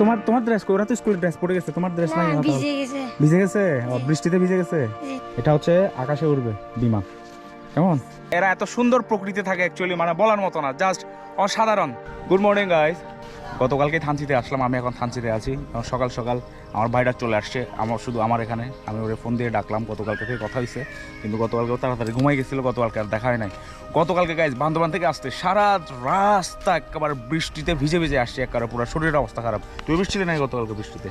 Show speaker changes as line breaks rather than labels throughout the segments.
তোমার তোমার ড্রেস ওরা তো স্কুলের ড্রেস পরে গেছে তোমার ড্রেস নাই
ভিজে গেছে।
ভিজে গেছে? ও, বৃষ্টিতে ভিজে গেছে? এটা হচ্ছে আকাশে উড়বে বিমান কেমন? এরা এত সুন্দর প্রকৃতি থাকে অ্যাকচুয়ালি মানে বলার মতো না জাস্ট অসাধারণ। গুড মর্নিং গাইস গতকালকে থানচিতে আসলাম আমি এখন থানচিতে আছি। সকাল সকাল আমার ভাইটা চলে আসছে আমার শুধু আমার এখানে। আমি ওরে ফোন দিয়ে ডাকলাম গতকালকে থেকে কথা হয়েছে কিন্তু গতকালকে ও তাড়াতাড়ি ঘুমাই গেছিল গতকালকে আর দেখা হয় নাই। গতকালকে গাইজ বান্ধবান থেকে আসতে সারা রাস্তা একেবারে বৃষ্টিতে ভিজে ভিজে আসছে একেবারে পুরো শরীরের অবস্থা খারাপ। তুই বৃষ্টিতে নাই গতকালকে বৃষ্টিতে?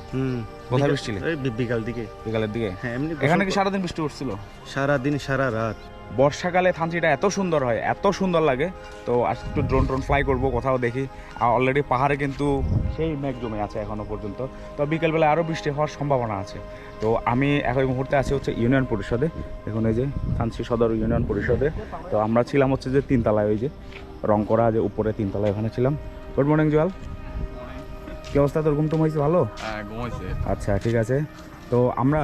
কোথায় বৃষ্টি ছিলে?
বিকাল দিকে।
বিকালের দিকে?
হ্যাঁ এমনি
এখানে কি সারাদিন বৃষ্টি উঠছিল?
সারাদিন সারা রাত।
বর্ষাকালে থানচিটা এত সুন্দর হয় এত সুন্দর লাগে। তো আজকে একটু ড্রোন ট্রোন ফ্লাই করব কোথাও দেখি। অলরেডি পাহাড়ে কিন্তু সেই মেঘ জমে আছে এখনও পর্যন্ত। তো বিকেলবেলা আরও বৃষ্টি হওয়ার সম্ভাবনা আছে। তো আমি এখন মুহূর্তে আছি হচ্ছে ইউনিয়ন পরিষদে। এখন এই যে থানচি সদর ইউনিয়ন পরিষদে। তো আমরা ছিলাম হচ্ছে যে তিনতলায় ওই যে রং করা যে উপরে তিনতলায় ওখানে ছিলাম। গুড মর্নিং জল কি অবস্থা তোর? ঘুমটুম হয়েছে ভালো?
হ্যাঁ
আচ্ছা ঠিক আছে। তো আমরা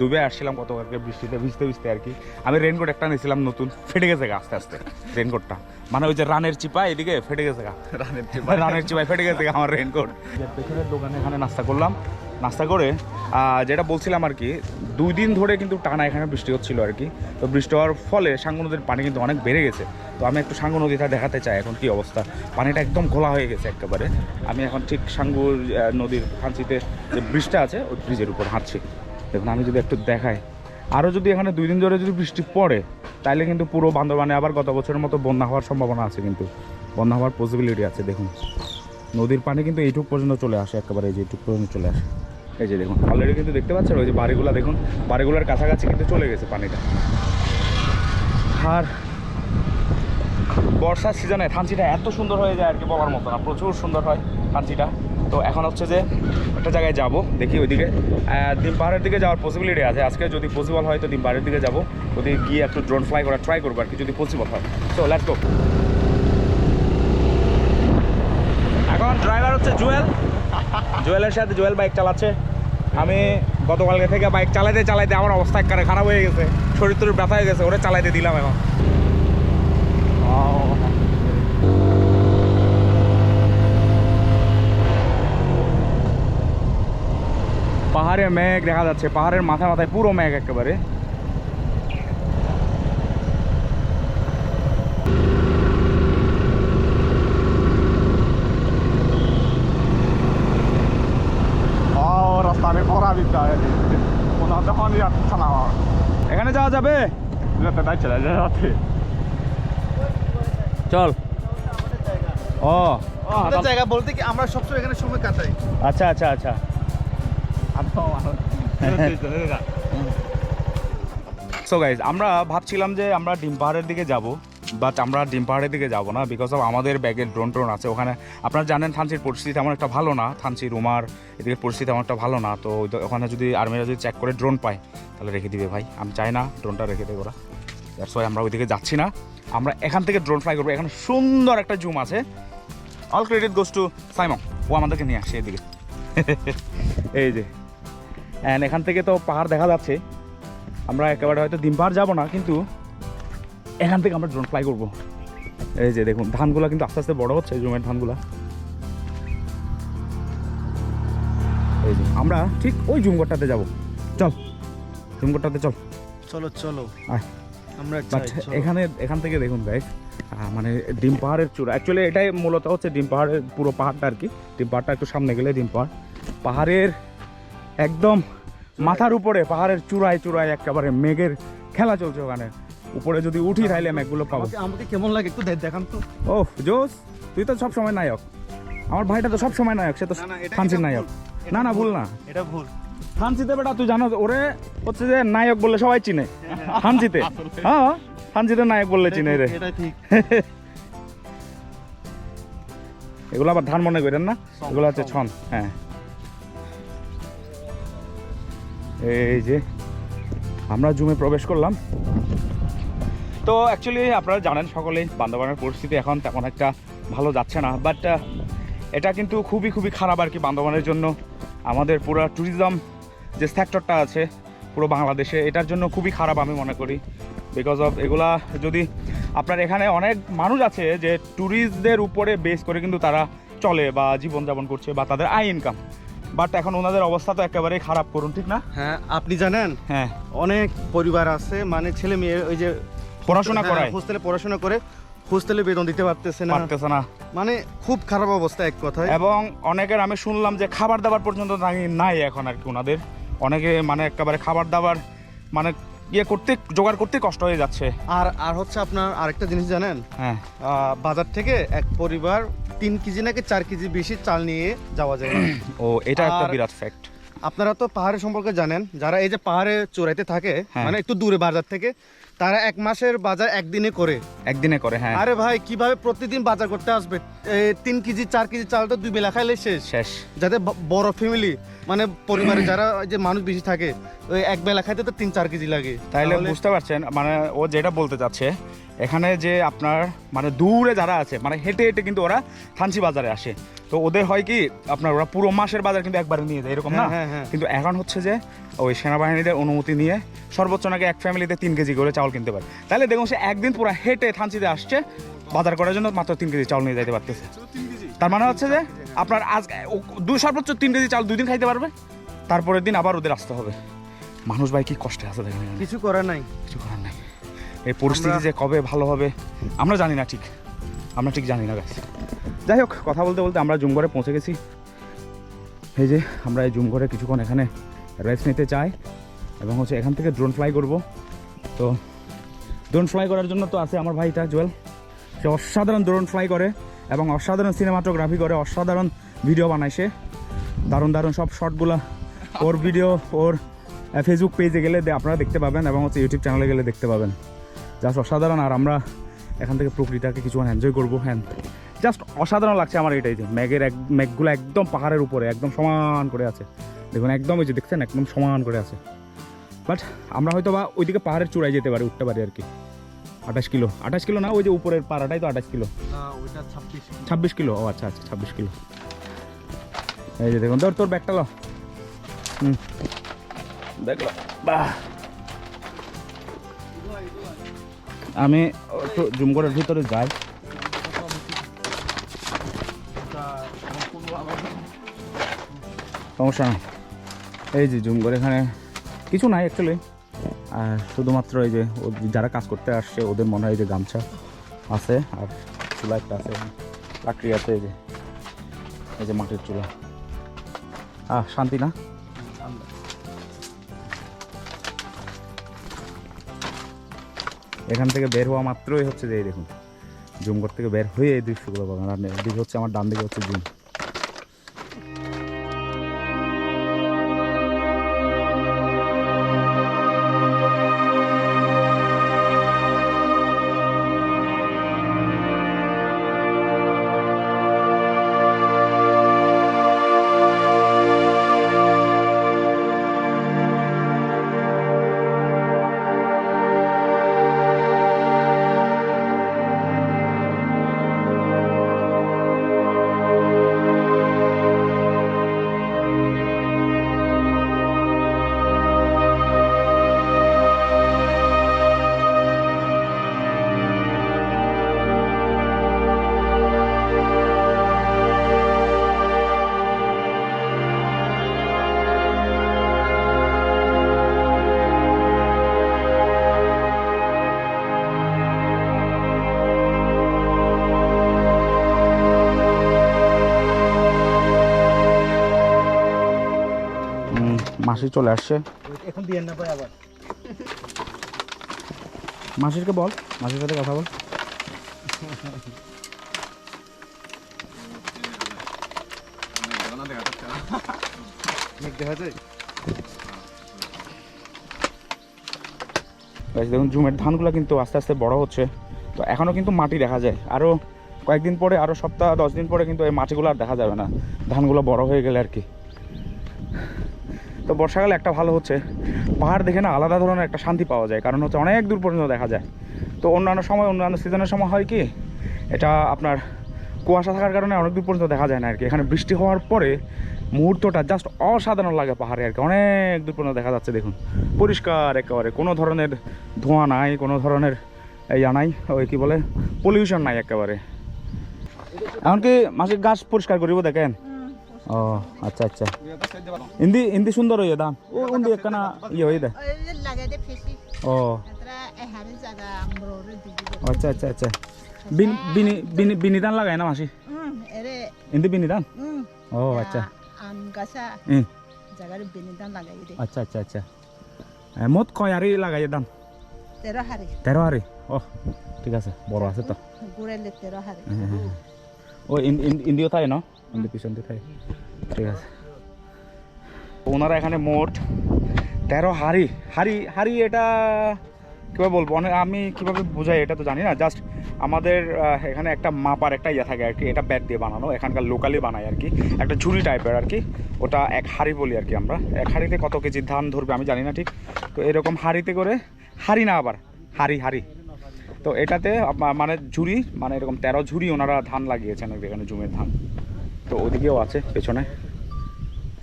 ডুবে আসছিলাম গতকালকে বৃষ্টিতে ভিজতে ভিজতে আর কি। আমি রেনকোট একটা নিয়েছিলাম নতুন ফেটে গেছে গা আস্তে আস্তে রেনকোটটা মানে ওই যে রানের চিপা এদিকে ফেটে গেছে গা।
রানের চিপা।
রানের চিপায় ফেটে গেছে গা আমার রেনকোট পেছনের দোকানে এখানে নাস্তা করলাম নাস্তা করে যেটা বলছিলাম আর কি, দুই দিন ধরে কিন্তু টানা এখানে বৃষ্টি হচ্ছিল আর কি। তো বৃষ্টি হওয়ার ফলে সাঙ্গু নদীর পানি কিন্তু অনেক বেড়ে গেছে। তো আমি একটু সাঙ্গু নদীটা দেখাতে চাই এখন কি অবস্থা। পানিটা একদম ঘোলা হয়ে গেছে একেবারে। আমি এখন ঠিক সাঙ্গু নদীর ফাঁসিতে যে ব্রিজটা আছে, ওই ব্রিজের উপর হাঁটছি। দেখুন, আমি যদি একটু দেখাই। আরও যদি এখানে দুই দিন ধরে যদি বৃষ্টি পড়ে তাহলে কিন্তু পুরো বান্দরবানে আবার গত বছরের মতো বন্যা হওয়ার সম্ভাবনা আছে কিন্তু। বন্যা হওয়ার পসিবিলিটি আছে, দেখুন। নদীর পানি কিন্তু এইটুক পর্যন্ত চলে আসে, একেবারে এই যে এইটুক পর্যন্ত চলে আসে। এই যে দেখুন অলরেডি কিন্তু দেখতে পাচ্ছেন? ওই যে বাড়িগুলো দেখুন, বাড়িগুলোর কাছাকাছি কিন্তু চলে গেছে পানিটা। আর বর্ষার সিজনে থানচিটা এত সুন্দর হয়ে যায় আর কি বলার মতো না, প্রচুর সুন্দর হয় থানচিটা তো এখন হচ্ছে যে একটা জায়গায় যাব, দেখি ওইদিকে। ডিম পাহাড়ের দিকে যাওয়ার পসিবিলিটি আছে। আজকে যদি পসিবল হয় তো ডিম পাহাড়ের দিকে যাব। যদি গিয়ে একটু ড্রোন ফ্লাই করা ট্রাই করব আর কি, যদি পসিবল হয়। সো লেটস গো এখন ড্রাইভার হচ্ছে জুয়েল। জুয়েলের সাথে জুয়েল বাইক চালাচ্ছে। আমি গতকালকে থেকে বাইক চালাইতে চালাইতে আমার অবস্থা একেবারে খারাপ হয়ে গেছে। শরীর টরীর ব্যথা হয়ে গেছে, ওরে চালাইতে দিলাম এখন। পাহাড়ে মেঘ দেখা যাচ্ছে, পাহাড়ের মাথা মাথায় পুরো মেঘ একেবারে এখানে যাওয়া যাবে? চল ও।
জায়গা বলতে কি আমরা সবসময় এখানে সময় কাটাই।
আচ্ছা আচ্ছা আচ্ছা। সো গাইজ আমরা ভাবছিলাম যে আমরা ডিম পাহাড়ের দিকে যাব। বাট আমরা ডিম পাহাড়ের দিকে যাব না বিকজ অফ আমাদের ব্যাগের ড্রোন ট্রোন আছে। ওখানে আপনারা জানেন থানচির পরিস্থিতি তেমন একটা ভালো না। থানচি রুমার এদিকে পরিস্থিতি তেমন একটা ভালো না। তো ওখানে যদি আর্মিরা যদি চেক করে ড্রোন পায়, তাহলে রেখে দিবে ভাই। আমি চাই না ড্রোনটা রেখে দেবে ওরা। দ্যাটস ওয়াই আমরা ওইদিকে যাচ্ছি না। আমরা এখান থেকে ড্রোন ফ্লাই করব। এখানে সুন্দর একটা জুম আছে। All credit goes to Simon ও আমাদেরকে নিয়ে আসে এদিকে। এই যে। অ্যান্ড এখান থেকে তো পাহাড় দেখা যাচ্ছে। আমরা একেবারে হয়তো ডিম পাহাড় যাব না, কিন্তু এখান থেকে আমরা ড্রোন ফ্লাই করব। এই যে দেখুন ধানগুলা কিন্তু আস্তে আস্তে বড় হচ্ছে জুমের ধানগুলা। এই যে আমরা ঠিক ওই জুমগড়টাতে যাব। চল জুমগড়টাতে চল।
চলো চলো।
আয়।
আমরা।
এখানে এখান থেকে দেখুন গাইস মানে ডিম পাহাড়ের চূড়া। অ্যাকচুয়ালি এটাই মূলত হচ্ছে ডিম পাহাড়ের পুরো পাহাড়টা আর কি। ডিম পাহাড়টা একটু সামনে গেলে ডিম পাহাড়। পাহাড়ের একদম মাথার উপরে পাহাড়ের চূড়ায় চূড়ায় একেবারে মেঘের খেলা চলছে ওখানে। উপরে যদি উঠি তাহলে মেঘগুলো পাবো।
আমাকে কেমন লাগে একটু দেখান তো।
ও জোস তুই তো সব সময় নায়ক। আমার ভাইটা তো সব সময় নায়ক সে তো ফান্সির নায়ক। না না ভুল না।
এটা ভুল।
ফান্সিতে বেটা তুই জানো ওরে হচ্ছে যে নায়ক বললে সবাই চিনে। ফান্সিতে। হ্যাঁ ফান্সিতে নায়ক বললে চিনে রে।
এটা ঠিক।
এগুলো আবার ধান মনে করেন না? এগুলো হচ্ছে।
ছন
হ্যাঁ। এই যে আমরা জুমে প্রবেশ করলাম। তো অ্যাকচুয়ালি আপনারা জানেন সকলেই বান্দরবানের পরিস্থিতি এখন তেমন একটা ভালো যাচ্ছে না বাট এটা কিন্তু খুবই খুবই খারাপ আর কি বান্দরবানের জন্য। আমাদের পুরো ট্যুরিজম যে সেক্টরটা আছে পুরো বাংলাদেশে এটার জন্য খুবই খারাপ আমি মনে করি। বিকজ অফ এগুলা যদি আপনার এখানে অনেক মানুষ আছে যে ট্যুরিস্টদের উপরে বেস করে কিন্তু তারা চলে বা জীবনযাপন করছে বা তাদের আয় ইনকাম বাট এখন ওনাদের অবস্থা তো একেবারেই খারাপ করুন ঠিক না?
হ্যাঁ আপনি জানেন
হ্যাঁ।
অনেক পরিবার আছে মানে ছেলে মেয়ে ওই যে
পড়াশোনা করায়?
হোস্টেলে পড়াশোনা করে হোস্টেলে বেতন দিতে পারতেছে না।
পারতেছে না।
মানে খুব খারাপ অবস্থা এক কথায়।
এবং অনেকের আমি শুনলাম যে খাবার দাবার পর্যন্ত নাই- নাই এখন আর কি ওনাদের। অনেকে মানে একেবারে খাবার দাবার মানে ইয়ে করতে জোগাড় করতে কষ্ট হয়ে যাচ্ছে।
আর আর হচ্ছে আপনার আরেকটা জিনিস জানেন?
হ্যাঁ।
বাজার থেকে এক পরিবার তিন কেজি নাকি চার কেজি বেশি চাল নিয়ে যাওয়া যায়।
ও এটা একটা বিরাট ফ্যাক্ট
আপনারা তো পাহাড়ের সম্পর্কে জানেন যারা এই যে পাহাড়ে চোরাইতে থাকে
হ্যাঁ।
মানে একটু দূরে বাজার থেকে তারা এক মাসের বাজার একদিনে করে।
একদিনে করে হ্যাঁ।
আরে ভাই কীভাবে প্রতিদিন বাজার করতে আসবে? তিন কেজি চার কেজি চাল তো দুই বেলা খাইলে শেষ।
শেষ।
যাতে বড় ফ্যামিলি মানে পরিবারে যারা যে মানুষ বেশি থাকে ওই এক বেলা খাইতে তো তিন চার কেজি লাগে।
তাইলে
তাহলে-
বুঝতে পারছেন মানে ও যেটা বলতে চাচ্ছে এখানে যে আপনার মানে দূরে যারা আছে মানে হেঁটে হেঁটে কিন্তু ওরা থানসি বাজারে আসে। তো ওদের হয় কি আপনার ওরা পুরো মাসের বাজার কিন্তু একবারে নিয়ে যায় এরকম না?
হ্যাঁ, হ্যাঁ, হ্যাঁ।
কিন্তু এখন হচ্ছে যে ওই সেনাবাহিনীদের অনুমতি নিয়ে সর্বোচ্চ নাকি এক ফ্যামিলিতে তিন কেজি করে চাউল কিনতে পারে। তাহলে দেখুন সে একদিন পুরো হেঁটে থানচিতে আসছে বাজার করার জন্য মাত্র তিন কেজি চাউল নিয়ে যাইতে পারতেছে। তার মানে হচ্ছে যে আপনার আজ দুই সর্বোচ্চ তিন কেজি চাল দুই দিন খাইতে পারবে তারপরের দিন আবার ওদের আসতে হবে। মানুষ ভাই কি কষ্টে আছে দেখেন
কিছু করার নাই।
কিছু করার নাই। এই পরিস্থিতি যে কবে ভালো হবে আমরা জানি না ঠিক। আমরা ঠিক জানি না গাছ যাই হোক, কথা বলতে বলতে আমরা জুমঘরে পৌঁছে গেছি। এই যে, আমরা এই জুমঘরে কিছুক্ষণ এখানে রেস্ট নিতে চাই এবং হচ্ছে এখান থেকে ড্রোন ফ্লাই করব। তো ড্রোন ফ্লাই করার জন্য তো আছে আমার ভাইটা, জুয়েল। সে অসাধারণ ড্রোন ফ্লাই করে এবং অসাধারণ সিনেমাটোগ্রাফি করে, অসাধারণ ভিডিও বানায় সে। দারুণ দারুণ সব শর্টগুলো ওর ভিডিও ওর ফেসবুক পেজে গেলে আপনারা দেখতে পাবেন এবং হচ্ছে ইউটিউব চ্যানেলে গেলে দেখতে পাবেন। জাস্ট অসাধারণ। আর আমরা এখান থেকে প্রকৃতিটাকে কিছুক্ষণ এনজয় করব হ্যাঁ। জাস্ট অসাধারণ লাগছে আমার এটাই যে ম্যাগের এক ম্যাগগুলো একদম পাহাড়ের উপরে একদম সমান করে আছে। দেখুন একদম ওই যে দেখছেন একদম সমান করে আছে। বাট আমরা হয়তো বা ওইদিকে পাহাড়ের চূড়ায় যেতে পারি উঠতে পারি আর কি। আঠাশ কিলো। আঠাশ কিলো না ওই যে উপরের পাড়াটাই তো আঠাশ কিলো।
ছাব্বিশ
ছাব্বিশ কিলো? ও আচ্ছা আচ্ছা ছাব্বিশ কিলো। এই যে দেখুন তোর তোর ব্যাগটা লো। হুম। দেখল বাহ। আমি একটু জুমগড়ের ভিতরে যাই। সমস্যা নেই। এই যে জুমগড় এখানে কিছু নাই অ্যাকচুয়ালি আর শুধুমাত্র এই যে যারা কাজ করতে আসছে, ওদের মনে হয় যে গামছা আছে আর চুলা একটা আছে। লাকড়ি আছে এই যে এই যে মাটির চুলা। আহ, শান্তি না? এখান থেকে বের হওয়া মাত্রই হচ্ছে যে দেখুন জুমঘর থেকে বের হয়ে এই দৃশ্যগুলো পাবেন। আর এদিকে হচ্ছে আমার ডান দিকে হচ্ছে জুম। মাসি চলে আসছে।
এখন দিয়ে না ভাই আবার।
মাসিরকে বল মাসির সাথে কথা বল। দেখুন জুমের ধানগুলো কিন্তু আস্তে আস্তে বড় হচ্ছে। তো এখনও কিন্তু মাটি দেখা যায়। আরও কয়েকদিন পরে আরও সপ্তাহ দশ দিন পরে কিন্তু এই মাটিগুলো আর দেখা যাবে না। ধানগুলো বড় হয়ে গেলে আর কি। তো বর্ষাকালে একটা ভালো হচ্ছে। পাহাড় দেখে না আলাদা ধরনের একটা শান্তি পাওয়া যায়, কারণ হচ্ছে অনেক দূর পর্যন্ত দেখা যায়। তো অন্যান্য সময়, অন্যান্য সিজনের সময় হয় কি, এটা আপনার কুয়াশা থাকার কারণে অনেক দূর পর্যন্ত দেখা যায় না আর কি। এখানে বৃষ্টি হওয়ার পরে মুহূর্তটা জাস্ট অসাধারণ লাগে পাহাড়ে আর কি। অনেক দূর পর্যন্ত দেখা যাচ্ছে, দেখুন। পরিষ্কার একেবারে, কোনো ধরনের ধোঁয়া নাই, কোনো ধরনের ইয়া নাই, ওই কী বলে পলিউশন নাই একেবারে। এমনকি মাসিক গাছ পরিষ্কার করিব দেখেন। ও আচ্ছা আচ্ছা। হিন্দি হিন্দি সুন্দর হয়ে দান ও হিন্দি একখানা ইয়ে হয়ে দেয়
lagade pesi
ও।
atra ehari jaga ambrore digi
আচ্ছা আচ্ছা আচ্ছা। বিন বিনি বিনি বিনিদান লাগায় না মাসি? হিন্দি বিনিদান? ও আচ্ছা। হুম
jaga re benidan lagai de
আচ্ছা আচ্ছা আচ্ছা। মোট কয় আরি লাগাই দাম? তেরো আরি ও ঠিক আছে বড় আছে তো। হ্যাঁ, হ্যাঁ, হ্যাঁ। ও ইন- ইন- ইন্ডিও থাকে না? পিছন ঠিক আছে। ওনারা এখানে মোট তেরো হাড়ি। হাড়ি হাড়ি এটা কীভাবে বলব? অনেক আমি কীভাবে বোঝাই এটা তো জানি না। জাস্ট আমাদের এখানে একটা মাপার একটা ইয়ে থাকে আর কি। এটা ব্যাট দিয়ে বানানো। এখানকার লোকালি বানায় আর কি। একটা ঝুড়ি টাইপের আর কি। ওটা এক হাড়ি বলি আর কি আমরা। এক হাড়িতে কত কেজি ধান ধরবে আমি জানি না ঠিক। তো এরকম হাড়িতে করে হাড়ি না আবার। হাড়ি হাড়ি। তো এটাতে মানে ঝুড়ি মানে এরকম তেরো ঝুড়ি ওনারা ধান লাগিয়েছেন এখানে জমির ধান। তো ওদিকেও আছে, পেছনে।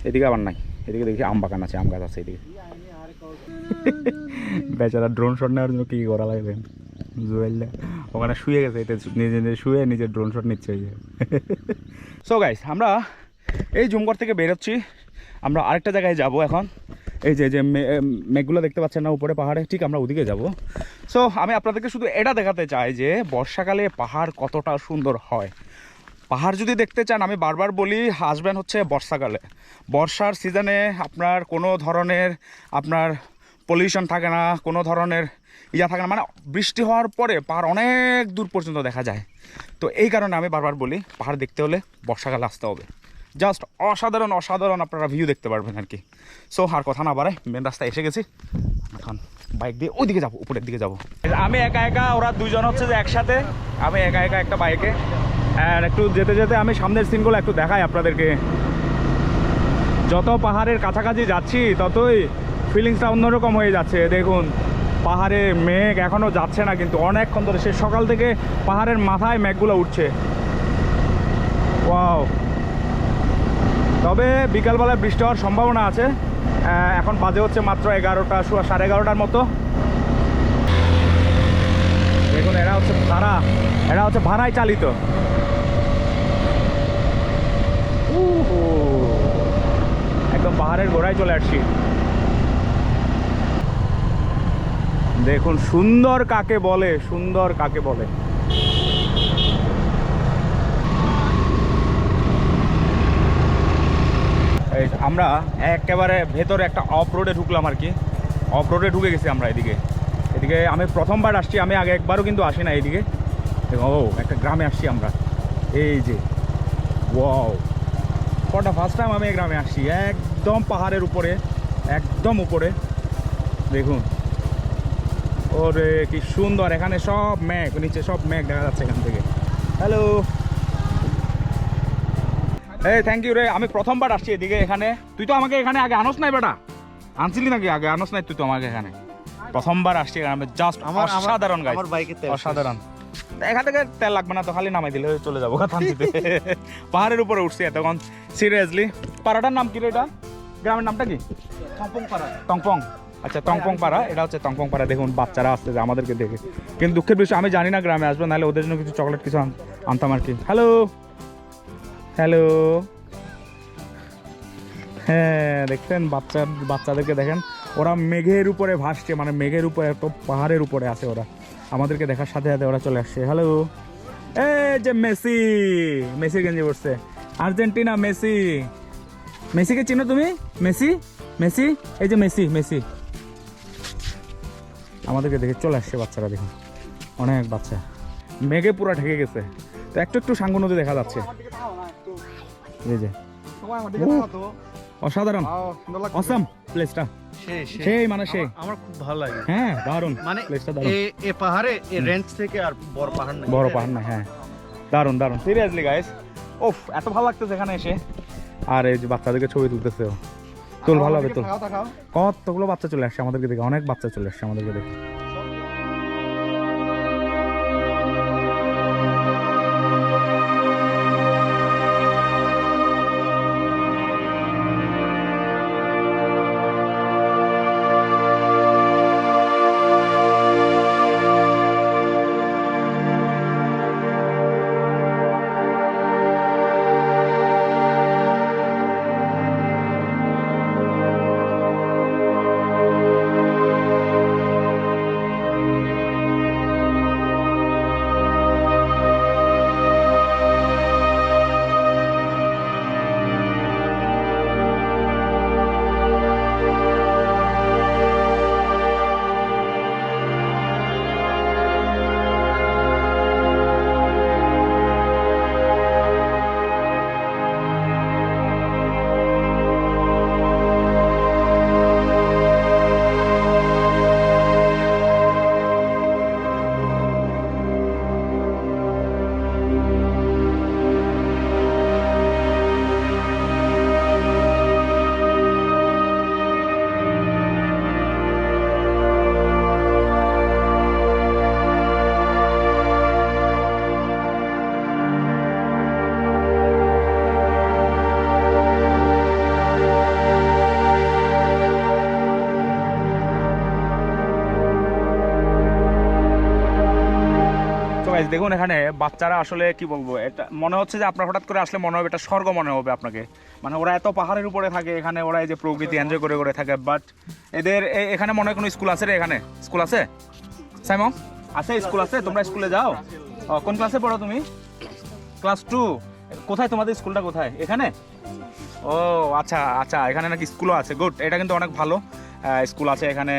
এদিকে আবার নাই। এদিকে দেখি আম বাগান আছে, আম গাছ আছে এদিকে। বেচারা ড্রোন শট নেওয়ার জন্য কী করা লাগবে? জুয়েলটা ওখানে শুয়ে গেছে এটা নিজে নিজে শুয়ে নিজে ড্রোন শট নিচ্ছে ওই যে। সো গাইস আমরা এই জুমগড় থেকে বেরোচ্ছি। আমরা আরেকটা জায়গায় যাব এখন। এই যে যে মেঘগুলো দেখতে পাচ্ছেন না, উপরে পাহাড়ে, ঠিক আমরা ওদিকে যাব। সো আমি আপনাদেরকে শুধু এটা দেখাতে চাই যে, বর্ষাকালে পাহাড় কতটা সুন্দর হয়। পাহাড় যদি দেখতে চান, আমি বারবার বলি, আসবেন হচ্ছে বর্ষাকালে। বর্ষার সিজনে আপনার কোনো ধরনের আপনার পলিউশন থাকে না, কোনো ধরনের ইয়া থাকে না। মানে বৃষ্টি হওয়ার পরে পাহাড় অনেক দূর পর্যন্ত দেখা যায়। তো এই কারণে আমি বারবার বলি, পাহাড় দেখতে হলে বর্ষাকালে আসতে হবে। জাস্ট অসাধারণ অসাধারণ আপনারা ভিউ দেখতে পারবেন আর কি। সো আর কথা না বাড়ায় মেন রাস্তায় এসে গেছি। এখন বাইক দিয়ে ওইদিকে যাব, উপরের দিকে যাব। আমি একা একা, ওরা দুজন হচ্ছে যে একসাথে। আমি একা একা একটা বাইকে আর একটু যেতে যেতে আমি সামনের সিনগুলো একটু দেখাই আপনাদেরকে। যত পাহাড়ের কাছাকাছি যাচ্ছি, ততই ফিলিংসটা অন্যরকম হয়ে যাচ্ছে। দেখুন, পাহাড়ে মেঘ এখনও যাচ্ছে না কিন্তু অনেকক্ষণ ধরে, সে সকাল থেকে পাহাড়ের মাথায় মেঘগুলো উঠছে। ওয়াও তবে বিকালবেলায় বৃষ্টি হওয়ার সম্ভাবনা আছে। এখন বাজে হচ্ছে মাত্র এগারোটা সাড়ে এগারোটার মতো। দেখুন, এরা হচ্ছে ভাড়া। এরা হচ্ছে ভাড়ায় চালিত। একদম পাহাড়ের গোড়ায় চলে আসছি। দেখুন সুন্দর কাকে বলে সুন্দর কাকে বলে। আমরা একেবারে ভেতরে একটা অফ রোডে ঢুকলাম আর কি। অফ রোডে ঢুকে গেছি আমরা এদিকে। এদিকে আমি প্রথমবার আসছি আমি আগে একবারও কিন্তু আসি না এইদিকে দেখো, ও একটা গ্রামে আসছি আমরা। এই যে ওয়াও কটা ফার্স্ট টাইম আমি এই গ্রামে আসছি একদম পাহাড়ের উপরে একদম উপরে। দেখুন। ওরে কি সুন্দর। এখানে সব মেঘ নিচে সব মেঘ দেখা যাচ্ছে এখান থেকে। হ্যালো এই থ্যাংক ইউ রে। আমি প্রথমবার আসছি এদিকে এখানে। তুই তো আমাকে এখানে আগে আনস নাই বেটা। আনছিলি নাকি আগে? আনস নাই তুই তো আমাকে এখানে। প্রথমবার আসছি এখানে। জাস্ট
আমার
অসাধারণ গাইস
আমার বাইকে তেল
অসাধারণ। এখান থেকে তেল লাগবে না তো খালি নামাই দিলে চলে যাব। কাতান্তিতে পাহাড়ের উপরে উঠছি এতক্ষণ। সিরিয়াসলি পাড়াটার নাম কি রে এটা? গ্রামের নামটা কি? টংপং পাড়া টংপং আচ্ছা টংপং পাড়া এটা হচ্ছে টংপং পাড়া দেখুন বাচ্চারা আসছে যে আমাদেরকে দেখে। কিন্তু দুঃখের বিষয় আমি জানি না গ্রামে আসব নাহলে ওদের জন্য কিছু চকলেট কিছু আনতাম আর কি। হ্যালো হ্যালো হ্যাঁ দেখছেন? বাচ্চা বাচ্চাদেরকে দেখেন। ওরা মেঘের উপরে ভাসছে মানে মেঘের উপরে তো পাহাড়ের উপরে আছে ওরা। আমাদেরকে দেখার সাথে সাথে ওরা চলে আসছে। হ্যালো এই যে মেসি মেসি গেঞ্জি পড়ছে আর্জেন্টিনা মেসি। মেসিকে চিনো তুমি? মেসি? মেসি? এই যে মেসি মেসি। আমাদেরকে দেখে চলে আসছে বাচ্চারা দেখুন। অনেক বাচ্চা। মেঘে পুরো ঢেকে গেছে। তো একটু একটু সাঙ্গু নদী দেখা যাচ্ছে। এই যে। অসাধারণ। অসাম প্লেসটা
সেই,
মানে সেই।
আমার- খুব ভালো লাগে।
হ্যাঁ দারুণ।
মানে
প্লেসটা দারুণ।
এ পাহাড়ে এ রেঞ্জ থেকে আর বড় পাহাড় নাই।
বড় পাহাড় না হ্যাঁ। দারুণ দারুণ। সিরিয়াসলি গাইস ওফ এত ভালো লাগতেছে এখানে এসে। আর এই যে বাচ্চাদেরকে ছবি তুলতেছে চল তোল ভালো হবে তোল কতগুলো বাচ্চা চলে আসছে আমাদেরকে দেখে অনেক বাচ্চা চলে আসছে আমাদেরকে দেখে। দেখুন, এখানে বাচ্চারা আসলে কি বলব, এটা মনে হচ্ছে যে আপনার হঠাৎ করে আসলে মনে হবে, এটা স্বর্গ মনে হবে আপনাকে। মানে ওরা এত পাহাড়ের উপরে থাকে, এখানে ওরা এই যে প্রকৃতি এনজয় করে করে থাকে বাট এদের এখানে মনে হয় কোনো স্কুল আছে রে এখানে? স্কুল আছে? সাইমন? আছে স্কুল আছে? তোমরা স্কুলে যাও। কোন ক্লাসে পড়ো তুমি? ক্লাস টু কোথায় তোমাদের স্কুলটা কোথায়? এখানে? ও আচ্ছা আচ্ছা এখানে নাকি স্কুলও আছে। গুড এটা কিন্তু অনেক ভালো। স্কুল আছে এখানে।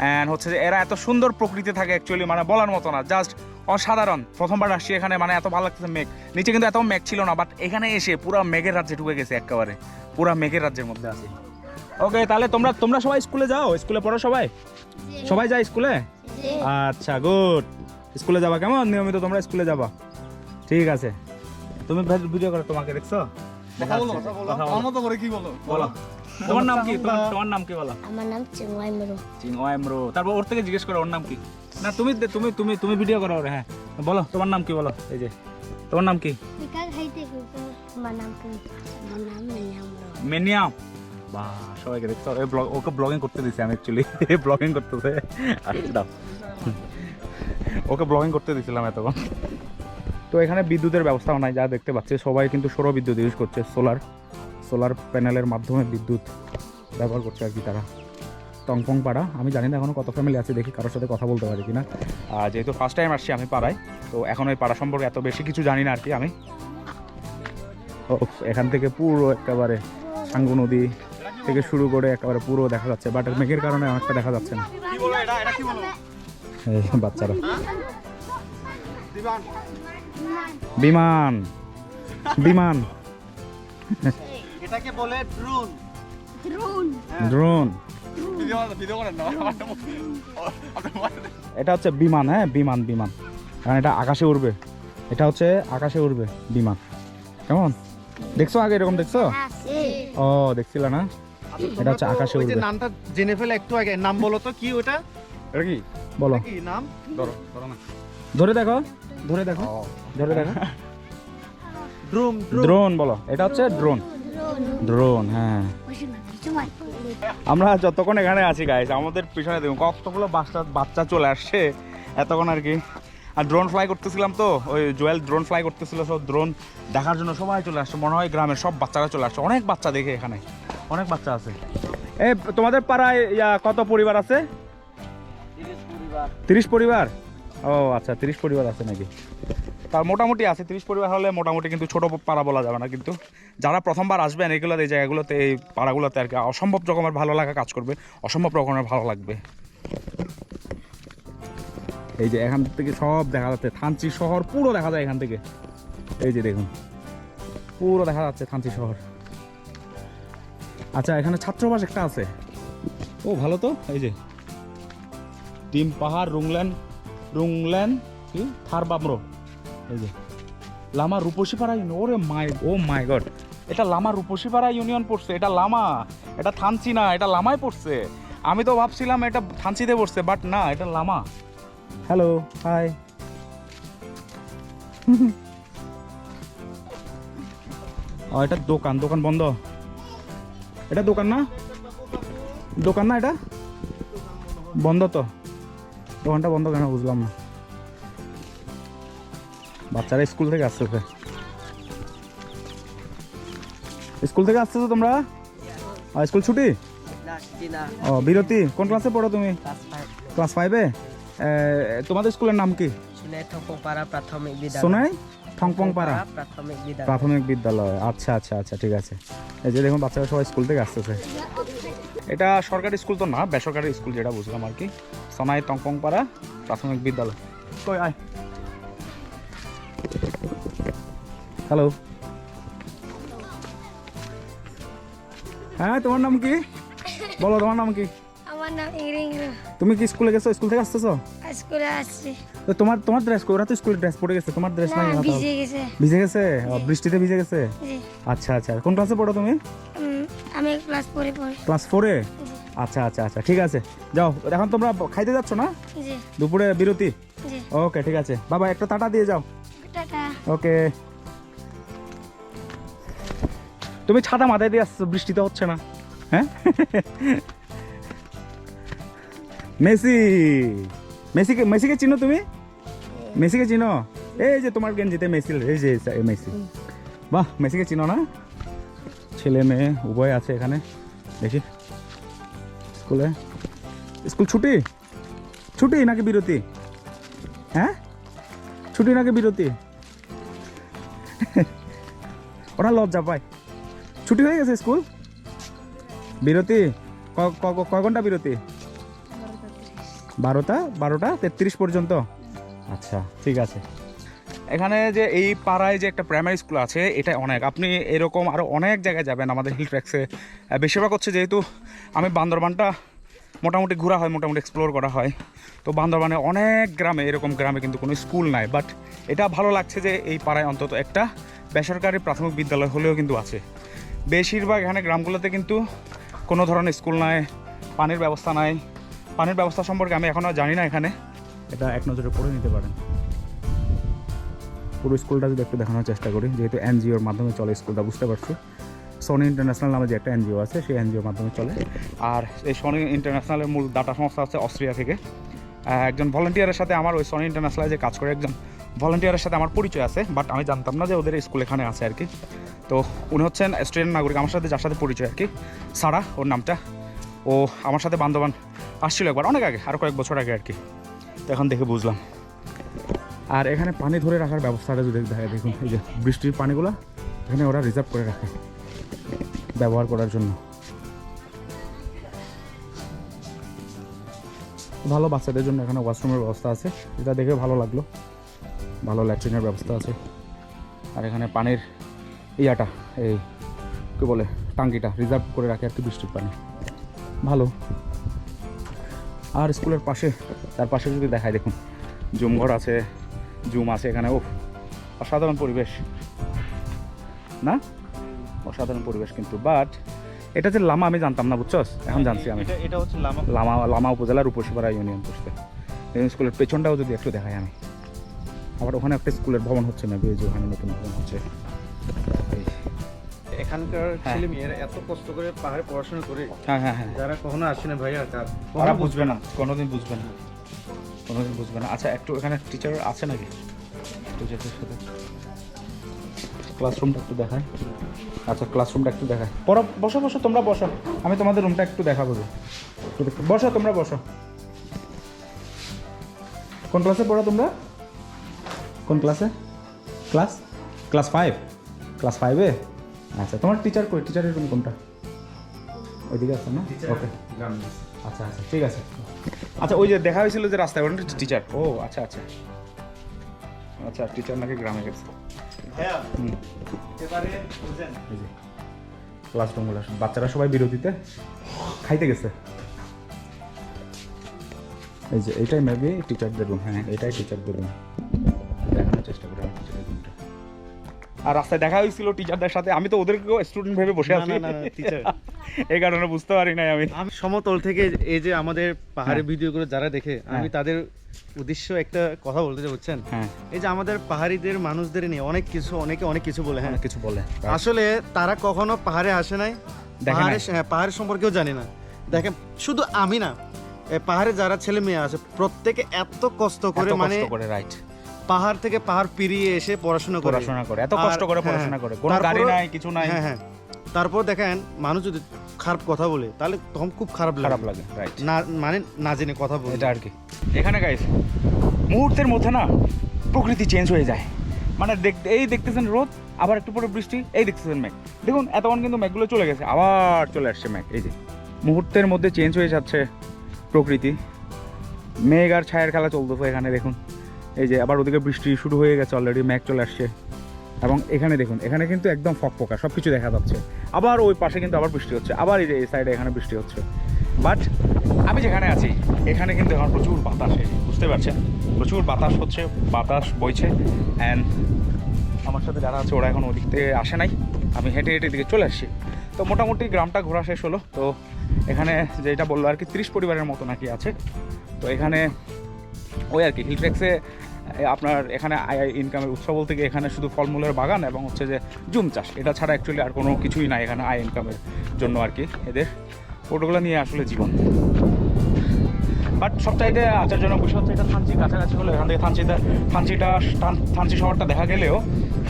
অ্যান্ড হচ্ছে যে এরা এত সুন্দর প্রকৃতি থাকে অ্যাকচুয়ালি মানে বলার মতো না। জাস্ট অসাধারণ। প্রথমবার আসছি এখানে মানে এত ভালো লাগতেছে মেঘ। নিচে কিন্তু এত মেঘ ছিল না বাট এখানে এসে পুরো মেঘের রাজ্যে ঢুকে গেছে একেবারে। পুরো মেঘের রাজ্যের মধ্যে আছি। ওকে তাহলে তোমরা তোমরা সবাই স্কুলে যাও? স্কুলে পড়ো সবাই? সবাই যায় স্কুলে? আচ্ছা গুড স্কুলে যাবা কেমন? নিয়মিত তোমরা স্কুলে যাবা। ঠিক আছে। তুমি ভিডিও করো তোমাকে দেখছ? দেখাচ্ছি। কথা
করে কি বলো?
বলো। তোমার নাম কি? তোমার তোমার নাম কি বলো?
আমার নাম চিন্ময় মুরু।
চিংওয়াইমরো তারপর ওর থেকে জিজ্ঞেস করো ওর নাম কি? না তুমি তুমি তুমি তুমি ভিডিও করো হ্যাঁ। বলো তোমার নাম কি বলো? এই যে তোমার নাম কি? মেনিয়াম বা সবাইকে দেখছ এই ব্লগ ওকে ব্লগিং করতে দিছি আমি অ্যাকচুয়ালি ব্লগিং করতেছে। আচ্ছা দাও। ওকে ব্লগিং করতে দিছিলাম এতক্ষণ। তো এখানে বিদ্যুতের ব্যবস্থাও নাই যা দেখতে পাচ্ছি। সবাই কিন্তু সৌর বিদ্যুৎ ইউজ করছে সোলার সোলার প্যানেলের মাধ্যমে বিদ্যুৎ ব্যবহার করছে আর কি তারা। টংপং পাড়া আমি জানি না এখনও কত ফ্যামিলি আছে দেখি কারোর সাথে কথা বলতে পারি কিনা। আর যেহেতু ফার্স্ট টাইম আসছি আমি পাড়ায় তো এখন ওই পাড়া সম্পর্কে এত বেশি কিছু জানি না আর কি আমি। ও এখান থেকে পুরো একেবারে সাঙ্গু নদী থেকে শুরু করে একেবারে পুরো দেখা যাচ্ছে বাট মেঘের কারণে অনেকটা দেখা যাচ্ছে না।
কি বলো এটা এটা কি বলো
এই বাচ্চারা। বিমান। বিমান।
এটাকে বলে ড্রোন
ড্রোন
ভিডিও ভিডিও করেন না
এটা হচ্ছে বিমান হ্যাঁ? বিমান বিমান। কারণ এটা আকাশে উড়বে। এটা হচ্ছে আকাশে উড়বে বিমান। কেমন? দেখছ আগে এরকম দেখছ? ও দেখছিল না? এটা হচ্ছে আকাশে উড়বে।
নামটা জেনে ফেলে একটু আগে। নাম বলো তো কি ওটা?
এটা কি? বলো।
কি নাম?
ধরো ধরো না। ধরে দেখো। ধরে দেখো। ধরে দেখো।
Drone
drone. বলো। এটা হচ্ছে ড্রোন। ড্রোন। হ্যাঁ। আমরা যতক্ষণ এখানে আছি গাইস আমাদের পিছনে দেখুন কতগুলো বাচ্চা বাচ্চা চলে আসছে এতক্ষণ আর কি। আর ড্রোন ফ্লাই করতেছিলাম তো ওই জুয়েল ড্রোন ফ্লাই করতেছিল সব ড্রোন দেখার জন্য সবাই চলে আসছে মনে হয় গ্রামের সব বাচ্চারা চলে আসছে অনেক বাচ্চা দেখে এখানে অনেক বাচ্চা আছে। এ তোমাদের পাড়ায় ইয়া, কত পরিবার আছে? তিরিশ পরিবার? ও আচ্ছা তিরিশ পরিবার আছে নাকি? তার মোটামুটি আছে, তিরিশ পরিবার হলে মোটামুটি কিন্তু ছোট পাড়া বলা যাবে না, কিন্তু যারা প্রথমবার আসবেন এগুলো এই জায়গাগুলোতে, এই পাড়াগুলোতে আর কি, অসম্ভব রকমের ভালো লাগা কাজ করবে, অসম্ভব রকমের ভালো লাগবে। এই যে এখান থেকে সব দেখা যাচ্ছে, থানচি শহর পুরো দেখা যায় এখান থেকে। এই যে দেখুন, পুরো দেখা যাচ্ছে থানচি শহর। আচ্ছা এখানে ছাত্রবাস একটা আছে। ও, ভালো তো, এই যে। ডিম পাহাড় রুংল্যান্ড রুংল্যান্ড কি? থার বামরো। এই যে, লামা রূপসীপাড়া ইউনিয়ন, ওরে মাই, ও মাই গড, এটা লামা রূপসীপাড়া ইউনিয়ন পড়ছে, এটা লামা, এটা থানচি না, এটা লামায় পড়ছে। আমি তো ভাবছিলাম এটা থানচিতে পড়ছে বাট না, এটা লামা। হ্যালো হাই ও এটা দোকান দোকান বন্ধ। এটা দোকান না? দোকান না এটা? বন্ধ তো। দোকানটা বন্ধ কেন বুঝলাম না। বাচ্চারা স্কুল থেকে আসতেছে স্কুল থেকে আসতেছো তোমরা? আর স্কুল ছুটি? ও বিরতি। কোন ক্লাসে পড়ো তুমি? ক্লাস ফাইভে তোমাদের স্কুলের নাম কি? সোনাই ঠংপং পাড়া
প্রাথমিক বিদ্যালয়।
প্রাথমিক বিদ্যালয়। আচ্ছা আচ্ছা আচ্ছা ঠিক আছে। এই যে দেখুন বাচ্চারা সবাই স্কুল থেকে আসতেছে। এটা সরকারি স্কুল তো না বেসরকারি স্কুল যেটা বুঝলাম আর কি। সোনাই টংপং পাড়া প্রাথমিক বিদ্যালয়। কই আয়। হ্যালো হ্যাঁ তোমার নাম কি? বলো তোমার নাম কি?
আমার নাম ইংরিং
তুমি কি স্কুলে গেছো? স্কুল থেকে আসতেছো?
স্কুলে আসছি।
তো তোমার তোমার ড্রেস ওরা তো স্কুলে ড্রেস পরে গেছে? তোমার ড্রেস নাই না
ভিজে গেছে।
ভিজে গেছে? বৃষ্টিতে ভিজে গেছে? আচ্ছা আচ্ছা। কোন ক্লাসে পড়ো তুমি?
আমি ক্লাস পরে পড়ি।
ক্লাস ফোরে আচ্ছা আচ্ছা আচ্ছা। ঠিক আছে। যাও এখন তোমরা খাইতে যাচ্ছ না?
জি।
দুপুরে বিরতি?
জি।
ওকে ঠিক আছে। বাবা একটা টাটা দিয়ে যাও।
টাটা।
ওকে তুমি ছাতা মাথায় দিয়ে আসছো বৃষ্টি তো হচ্ছে না। হ্যাঁ? মেসি, মেসিকে মেসিকে চিনো তুমি? মেসিকে চিনো? এই যে তোমার গেঞ্জিতে মেসি, এই যে মেসি। বাহ, মেসিকে চিনো না? ছেলে মেয়ে উভয় আছে এখানে। দেখি। স্কুলে? স্কুল ছুটি? ছুটি নাকি বিরতি? হ্যাঁ? ছুটি নাকি বিরতি? ওরা লজ্জা পায়। ছুটি হয়ে গেছে স্কুল? বিরতি? ক- ঘণ্টা বিরতি? বারোটা? বারোটা? তেত্রিশ পর্যন্ত? আচ্ছা ঠিক আছে। এখানে যে এই পাড়ায় যে একটা প্রাইমারি স্কুল আছে এটা অনেক। আপনি এরকম আরও অনেক জায়গায় যাবেন আমাদের হিল ট্র্যাক্সে বেশিরভাগ হচ্ছে যেহেতু আমি বান্দরবানটা মোটামুটি ঘোরা হয়, মোটামুটি এক্সপ্লোর করা হয়। তো বান্দরবানে অনেক গ্রামে, এরকম গ্রামে কিন্তু কোনো স্কুল নাই। বাট এটা ভালো লাগছে যে এই পাড়ায় অন্তত একটা বেসরকারি প্রাথমিক বিদ্যালয় হলেও কিন্তু আছে। বেশিরভাগ এখানে গ্রামগুলোতে কিন্তু কোনো ধরনের স্কুল নাই পানির ব্যবস্থা নাই। পানির ব্যবস্থা সম্পর্কে আমি এখনও জানি না এখানে। এটা এক নজরে পড়ে নিতে পারেন। পুরো স্কুলটা যদি একটু দেখানোর চেষ্টা করি যেহেতু এনজিওর মাধ্যমে চলে স্কুলটা বুঝতে পারছি? সনি ইন্টারন্যাশনাল নামে যে একটা এনজিও আছে সেই এনজিওর মাধ্যমে চলে। আর এই সনি ইন্টারন্যাশনালের মূল ডাটা সংস্থা আছে অস্ট্রিয়া থেকে। একজন ভলেন্টিয়ারের সাথে আমার ওই সনি ইন্টারন্যাশনালে যে কাজ করে একজন ভলেন্টিয়ারের সাথে আমার পরিচয় আছে বাট আমি জানতাম না যে ওদের স্কুল এখানে আছে আর কি। তো উনি হচ্ছেন স্টুডেন্ট নাগরিক, আমার সাথে, যার সাথে পরিচয় আর কি। সারা, ওর নামটা। ও আমার সাথে বান্ধবান আসছিল একবার, অনেক আগে আরও কয়েক বছর আগে আর কি। তো এখন দেখে বুঝলাম। আর এখানে পানি ধরে রাখার ব্যবস্থাটা যদি দেখা দেখুন, এই যে বৃষ্টির পানিগুলো, এখানে ওরা রিজার্ভ করে রাখে ব্যবহার করার জন্য। ভালো বাচ্চাদের জন্য এখানে ওয়াশরুমের ব্যবস্থা আছে এটা দেখে ভালো লাগল। ভালো ল্যাট্রিনের ব্যবস্থা আছে। আর এখানে পানির ইয়াটা এই কী বলে টাঙ্কিটা রিজার্ভ করে রাখে আর কি বৃষ্টির পানি। ভালো। আর স্কুলের পাশে তার পাশে যদি দেখায় দেখুন জুম ঘর আছে জুম আছে এখানে ও অসাধারণ পরিবেশ। না? অসাধারণ পরিবেশ কিন্তু বাট এটা যে লামা আমি জানতাম না বুঝছস? এখন জানছি আমি।
এটা হচ্ছে লামা।
লামা লামা উপজেলার উপসিপাড়া ইউনিয়ন এই স্কুলের পেছনটাও যদি একটু দেখাই আমি। আবার ওখানে একটা স্কুলের ভবন হচ্ছে মেবি যে ওখানে নতুন ভবন হচ্ছে।
এখানকার
হ্যাঁ।
ছেলে মেয়েরা এত কষ্ট করে পাহাড়ে পড়াশোনা করে
হ্যাঁ হ্যাঁ হ্যাঁ।
যারা কখনো আসে না ভাইয়া তার
ওরা বুঝবে না কোনোদিন বুঝবে না। কোনোদিন বুঝবে না। আচ্ছা একটু এখানে টিচার আছে নাকি? টিচারদের সাথে। ক্লাসরুমটা একটু দেখায় আচ্ছা ক্লাসরুমটা একটু দেখায় পড়ো বসো বসো তোমরা বসো। আমি তোমাদের রুমটা একটু দেখাবো। বসো তোমরা বসো। কোন ক্লাসে পড়ো তোমরা? কোন ক্লাসে ক্লাস ক্লাস ফাইভ ক্লাস ফাইভে আচ্ছা তোমার টিচার কই? টিচারের রুম কোনটা? ওইদিকে আছে না? ওকে আচ্ছা আচ্ছা ঠিক আছে। আচ্ছা ওই যে দেখা হয়েছিল যে রাস্তায় ওটা টিচার ও আচ্ছা আচ্ছা। আচ্ছা টিচার নাকি গ্রামে গেছে। ক্লাসরুমগুলো বাচ্চারা সবাই বিরতিতে খাইতে গেছে। এই যে এটাই মেবি টিচারদের রুম হ্যাঁ এটাই টিচারদের রুম আর রাস্তায় দেখা হয়েছিল টিচারদের সাথে আমি তো ওদেরকেও স্টুডেন্ট ভেবে বসে আছি। এই কারণে বুঝতে পারি নাই আমি।
আমি সমতল থেকে এই যে আমাদের পাহাড়ের
হ্যাঁ।
ভিডিওগুলো যারা দেখে আমি তাদের উদ্দেশ্য একটা কথা বলতে চাই বুঝছেন
হ্যাঁ।
এই যে আমাদের পাহাড়িদের মানুষদের নিয়ে অনেক কিছু অনেকে অনেক কিছু বলে হ্যাঁ।
কিছু বলে।
আসলে তারা কখনো পাহাড়ে আসে নাই? পাহাড়ে। হ্যাঁ পাহাড়ের সম্পর্কেও জানে না। দেখেন শুধু আমি না পাহাড়ে যারা ছেলে মেয়ে আছে প্রত্যেকে এত কষ্ট করে মানে
রাইট।
পাহাড় থেকে পাহাড় পেরিয়ে এসে পড়াশোনা করে।
পড়াশোনা করে এত কষ্ট করে
হ্যাঁ,
পড়াশোনা করে। কোনো গাড়ি নাই কিছু নাই।
হ্যাঁ হ্যাঁ। তারপর দেখেন মানুষ যদি খারাপ কথা বলে তাহলে তখন খুব খারাপ লাগে।
খারাপ লাগে রাইট
না মানে না জেনে কথা বলে।
এটা আর কি। এখানে গাইস মুহূর্তের মধ্যে না প্রকৃতি চেঞ্জ হয়ে যায়। মানে দেখ- এই দেখতেছেন রোদ আবার একটু পরে বৃষ্টি এই দেখতেছেন মেঘ। দেখুন এতক্ষণ কিন্তু মেঘগুলো চলে গেছে আবার চলে আসছে মেঘ এই যে। মুহূর্তের মধ্যে চেঞ্জ হয়ে যাচ্ছে প্রকৃতি। মেঘ আর ছায়ের খেলা চলতেছে এখানে দেখুন। এই যে আবার ওদিকে বৃষ্টি শুরু হয়ে গেছে অলরেডি মেঘ চলে আসছে। এবং এখানে দেখুন, এখানে কিন্তু একদম ফক ফকফকা সব কিছু দেখা যাচ্ছে। আবার ওই পাশে কিন্তু আবার বৃষ্টি হচ্ছে, আবার এই সাইডে এখানে বৃষ্টি হচ্ছে। বাট আমি যেখানে আছি, এখানে কিন্তু এখন প্রচুর বাতাস বুঝতে পারছেন? প্রচুর বাতাস হচ্ছে, বাতাস বইছে অ্যান্ড আমার সাথে যারা আছে ওরা এখন ওদিক থেকে আসে নাই। আমি হেঁটে হেঁটে দিকে চলে আসছি। তো মোটামুটি গ্রামটা ঘোরা শেষ হলো। তো এখানে যেটা বলল আর কি, তিরিশ পরিবারের মতো নাকি আছে। তো এখানে ওই আর কি হিলট্রেক্সে আপনার এখানে ইনকামের উৎস বলতে গিয়ে এখানে শুধু ফলমূলের বাগান এবং হচ্ছে যে জুম চাষ। এটা ছাড়া অ্যাকচুয়ালি আর কোনো কিছুই নাই এখানে আয় ইনকামের জন্য আর কি এদের। ওগুলো নিয়ে আসলে জীবন। বাট সবচাইতে আচার্যজনক বিষয় হচ্ছে এটা থানচি কাছাকাছি হলো এখান থেকে থানচিটা থানচিটা থান- থানচি শহরটা দেখা গেলেও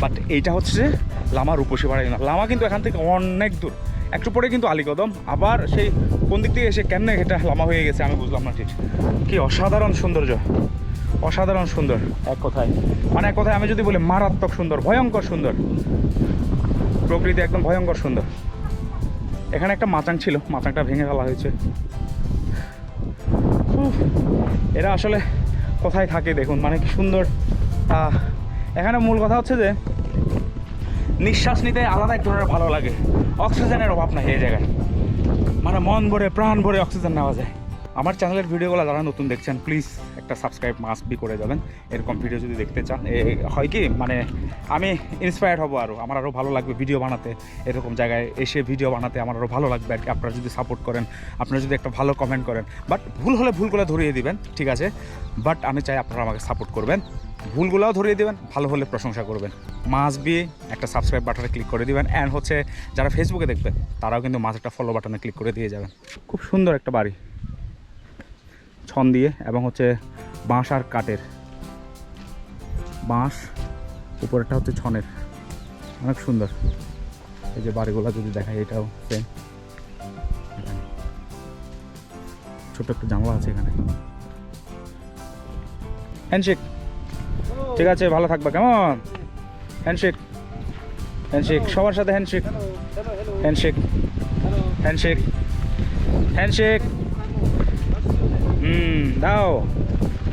বাট এইটা হচ্ছে যে লামা রূপসী পাড়া লামা কিন্তু এখান থেকে অনেক দূর। একটু পরে কিন্তু আলীকদম। আবার সেই কোন দিক থেকে এসে কেমনে এটা লামা হয়ে গেছে আমি বুঝলাম না ঠিক। কি অসাধারণ সৌন্দর্য। অসাধারণ সুন্দর। এক কথায়। মানে এক কথায় আমি যদি বলি মারাত্মক সুন্দর, ভয়ঙ্কর সুন্দর। প্রকৃতি একদম ভয়ঙ্কর সুন্দর। এখানে একটা মাচাং ছিল, মাচাংটা ভেঙে ফেলা হয়েছে। এরা আসলে কোথায় থাকে দেখুন মানে কি সুন্দর। এখানে মূল কথা হচ্ছে যে নিঃশ্বাস নিতে আলাদা এক ধরনের ভালো লাগে। অক্সিজেনের অভাব নাই এই জায়গায়। মানে মন ভরে, প্রাণ ভরে অক্সিজেন নেওয়া যায়। আমার চ্যানেলের ভিডিওগুলো যারা নতুন দেখছেন প্লিজ একটা সাবস্ক্রাইব মাস্ট বি করে যাবেন। এরকম ভিডিও যদি দেখতে চান, এ হয় কি? মানে আমি ইন্সপায়ার্ড হব আরও আমার আরও ভালো লাগবে ভিডিও বানাতে। এরকম জায়গায় এসে ভিডিও বানাতে আমার আরও ভালো লাগবে আর কি। আপনারা যদি সাপোর্ট করেন, আপনারা যদি একটা ভালো কমেন্ট করেন বাট ভুল হলে ভুল করে ধরিয়ে দিবেন, ঠিক আছে? বাট আমি চাই আপনারা আমাকে সাপোর্ট করবেন। ভুলগুলোও ধরিয়ে দিবেন, ভালো হলে প্রশংসা করবেন। মাস বি একটা সাবস্ক্রাইব বাটনে ক্লিক করে দিবেন অ্যান্ড হচ্ছে যারা ফেসবুকে দেখবেন, তারাও কিন্তু মাছ একটা ফলো বাটনে ক্লিক করে দিয়ে যাবেন। খুব সুন্দর একটা বাড়ি। ছন দিয়ে, এবং হচ্ছে বাঁশ আর কাঠের। বাঁশ, উপরেরটা হচ্ছে ছনের। অনেক সুন্দর। এই যে বাড়িগুলো যদি দেখায় এটাও সেম ছোট্ট একটা জানলা আছে এখানে। হ্যান্ডশেক ঠিক আছে ভালো থাকবা কেমন? হ্যান্ডশেক হ্যান্ডশেক সবার সাথে হ্যান্ডশেক হ্যান্ডশেক হ্যান্ডশেক হ্যান্ডশেক হুম দাও।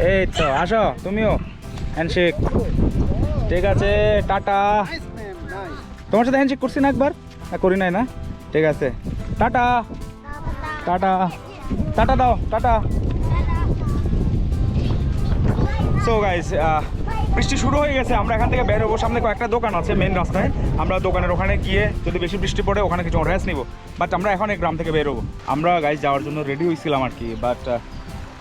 এই তো আসো তুমিও। হ্যান্ডশেক ঠিক আছে টাটা। তোমার সাথে হ্যান্ডশেক করছি না একবার? না করি নাই না? ঠিক আছে। টাটা। টাটা। টাটা দাও টাটা। সো গাইস বৃষ্টি শুরু হয়ে গেছে আমরা এখান থেকে বের হব। সামনে কয়েকটা দোকান আছে মেন রাস্তায়। আমরা দোকানের ওখানে গিয়ে যদি বেশি বৃষ্টি পড়ে ওখানে কিছু রেস্ট নিব। বাট আমরা এখন এই গ্রাম থেকে বের হব। আমরা গাইস যাওয়ার জন্য রেডি হয়েছিলাম আর কি বাট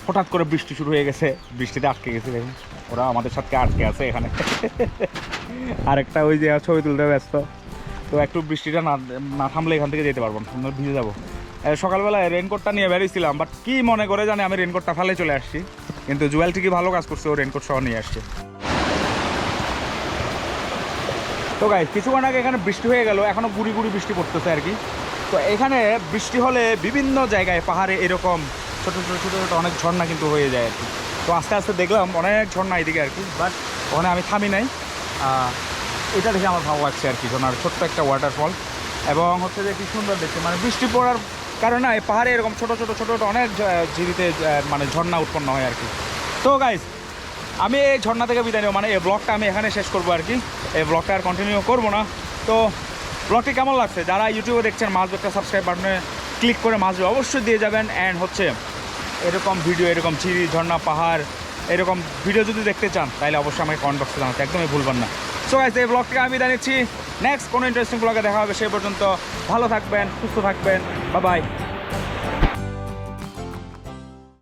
হঠাৎ করে বৃষ্টি শুরু হয়ে গেছে। বৃষ্টিতে আটকে গেছে দেখুন। ওরা আমাদের সাথে আটকে আছে এখানে। আরেকটা ওই যে ছবি তুলতে ব্যস্ত। তো একটু বৃষ্টিটা না না থামলে এখান থেকে যেতে পারব না ভিজে যাব। এ, সকালবেলায় রেনকোটটা নিয়ে বেরিয়েছিলাম বাট কি মনে করে জানি আমি রেনকোটটা ফেলে চলে আসছি। কিন্তু জুয়েল ঠিকই ভালো কাজ করছে ও রেনকোট সহ নিয়ে আসছে। তো গাই কিছুক্ষণ আগে এখানে বৃষ্টি হয়ে গেল, এখনও গুড়ি গুড়ি বৃষ্টি পড়তেছে আর কি। তো এখানে বৃষ্টি হলে বিভিন্ন জায়গায় পাহাড়ে এরকম ছোটো ছোটো ছোটো ছোট অনেক ঝর্ণা কিন্তু হয়ে যায় আর কি। তো আস্তে আস্তে দেখলাম অনেক ঝর্ণা এদিকে আর কি বাট ওখানে আমি থামি নাই। এটা দেখে আমার ভালো লাগছে আর কি, ঝর্ণার ছোট্ট একটা ওয়াটারফল এবং হচ্ছে যে কি সুন্দর দেখতে মানে বৃষ্টি পড়ার কারণে পাহাড়ে এরকম ছোট ছোট ছোট ছোট অনেক ঝিরিতে মানে ঝর্ণা উৎপন্ন হয় আর কি। তো গাইজ আমি এই ঝর্ণা থেকে বিদায় নেব মানে এই ব্লগটা আমি এখানে শেষ করব আর কি। এই ব্লগটা আর কন্টিনিউ করব না। তো ব্লগটি কেমন লাগছে? যারা ইউটিউবে দেখছেন, মাছ একটা সাবস্ক্রাইব বাটনে ক্লিক করে মাছ অবশ্যই দিয়ে যাবেন। অ্যান্ড হচ্ছে, এরকম ভিডিও এরকম ঝিরি, ঝর্ণা, পাহাড়, এরকম ভিডিও যদি দেখতে চান, তাহলে অবশ্যই আমাকে কমেন্ট বক্সে জানাতে একদমই ভুলবেন না। সো গাইজ এই ব্লগটিকে আমি নিচ্ছি। নেক্সট কোনো ইন্টারেস্টিং ব্লগে দেখা হবে, সেই পর্যন্ত ভালো থাকবেন, সুস্থ থাকবেন। বা বাই